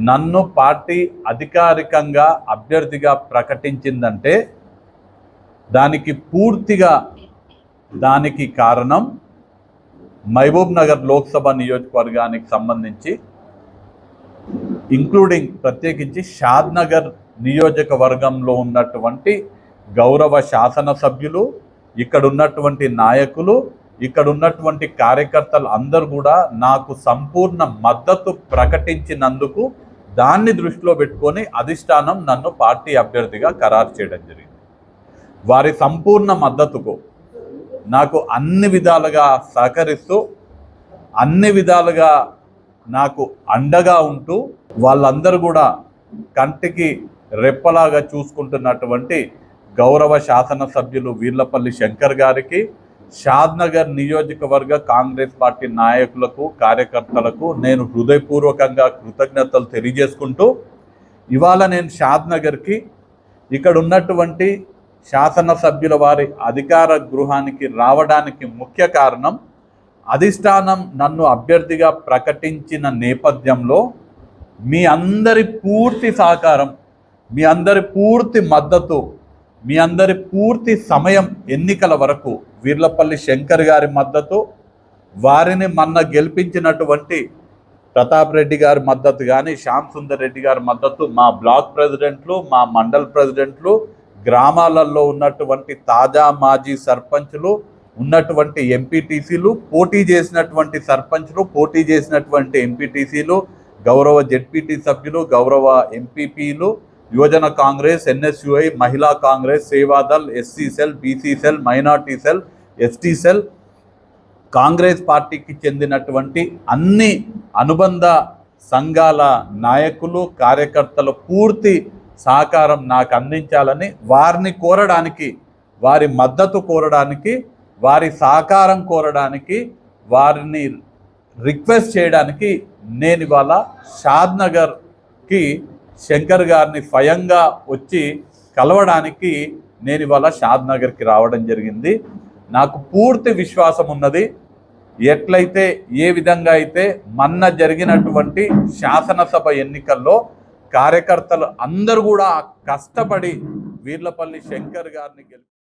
నన్ను పార్టీ అధికారికంగా అభ్యర్థిగా ప్రకటించిందంటే దానికి పూర్తిగా దానికి కారణం మహబూబ్ నగర్ లోక్సభ నియోజకవర్గానికి సంబంధించి ఇంక్లూడింగ్ ప్రత్యేకించి షాద్ నగర్ నియోజకవర్గంలో ఉన్నటువంటి గౌరవ శాసనసభ్యులు ఇక్కడ ఉన్నటువంటి నాయకులు ఇక్కడ ఉన్నటువంటి కార్యకర్తలు అందరూ కూడా నాకు సంపూర్ణ మద్దతు ప్రకటించినందుకు దాన్ని దృష్టిలో పెట్టుకొని అధిష్టానం నన్ను పార్టీ అభ్యర్థిగా ఖరారు చేయడం జరిగింది. వారి సంపూర్ణ మద్దతుకు నాకు అన్ని విధాలుగా సహకరిస్తూ అన్ని విధాలుగా నాకు అండగా ఉంటూ వాళ్ళందరూ కూడా కంటికి రెప్పలాగా చూసుకుంటున్నటువంటి గౌరవ శాసనసభ్యులు వీర్లపల్లి శంకర్ గారికి షాద్నగర్ నియోజకవర్గ కాంగ్రెస్ పార్టీ నాయకులకు కార్యకర్తలకు నేను హృదయపూర్వకంగా కృతజ్ఞతలు తెలియజేసుకుంటూ ఇవాళ నేను షాద్నగర్కి ఇక్కడ ఉన్నటువంటి శాసనసభ్యుల వారి అధికార గృహానికి రావడానికి ముఖ్య కారణం అధిష్టానం నన్ను అభ్యర్థిగా ప్రకటించిన నేపథ్యంలో మీ అందరి పూర్తి సహకారం మీ అందరి పూర్తి మద్దతు మీ అందరి పూర్తి సమయం ఎన్నికల వరకు వీర్లపల్లి శంకర్ గారి మద్దతు వారిని మొన్న గెలిపించినటువంటి ప్రతాప్ రెడ్డి గారి మద్దతు కానీ శ్యామ్ సుందర్ రెడ్డి గారి మద్దతు మా బ్లాక్ ప్రెసిడెంట్లు మా మండల్ ప్రెసిడెంట్లు గ్రామాలలో ఉన్నటువంటి తాజా మాజీ సర్పంచులు ఉన్నటువంటి ఎంపీటీసీలు పోటీ చేసినటువంటి సర్పంచ్లు పోటీ చేసినటువంటి ఎంపీటీసీలు గౌరవ జెడ్పీటీ సభ్యులు గౌరవ ఎంపీపీలు యువజన కాంగ్రెస్ ఎన్ఎస్యుఐ మహిళా Congress Sevadal SC cell BC cell minority cell ST cell Congress పార్టీకి చెందినటువంటి అన్ని అనుబంధ సంఘాల నాయకులు కార్యకర్తల పూర్తి సహకారం నాకు అందించాలని వారిని కోరడానికి వారి మద్దతు కోరడానికి వారి సహకారం కోరడానికి వారిని రిక్వెస్ట్ చేయడానికి నేను ఇవాళ షాద్నగర్కి శంకర్ గారిని స్వయంగా వచ్చి కలవడానికి నేను ఇవాళ షాద్నగర్కి రావడం జరిగింది. నాకు పూర్తి విశ్వాసం ఉన్నది. ఎట్లయితే ఏ విధంగా అయితే మొన్న జరిగినటువంటి శాసనసభ ఎన్నికల్లో కార్యకర్తలు అందరూ కూడా కష్టపడి వీర్లపల్లి శంకర్ గారిని గెలిపి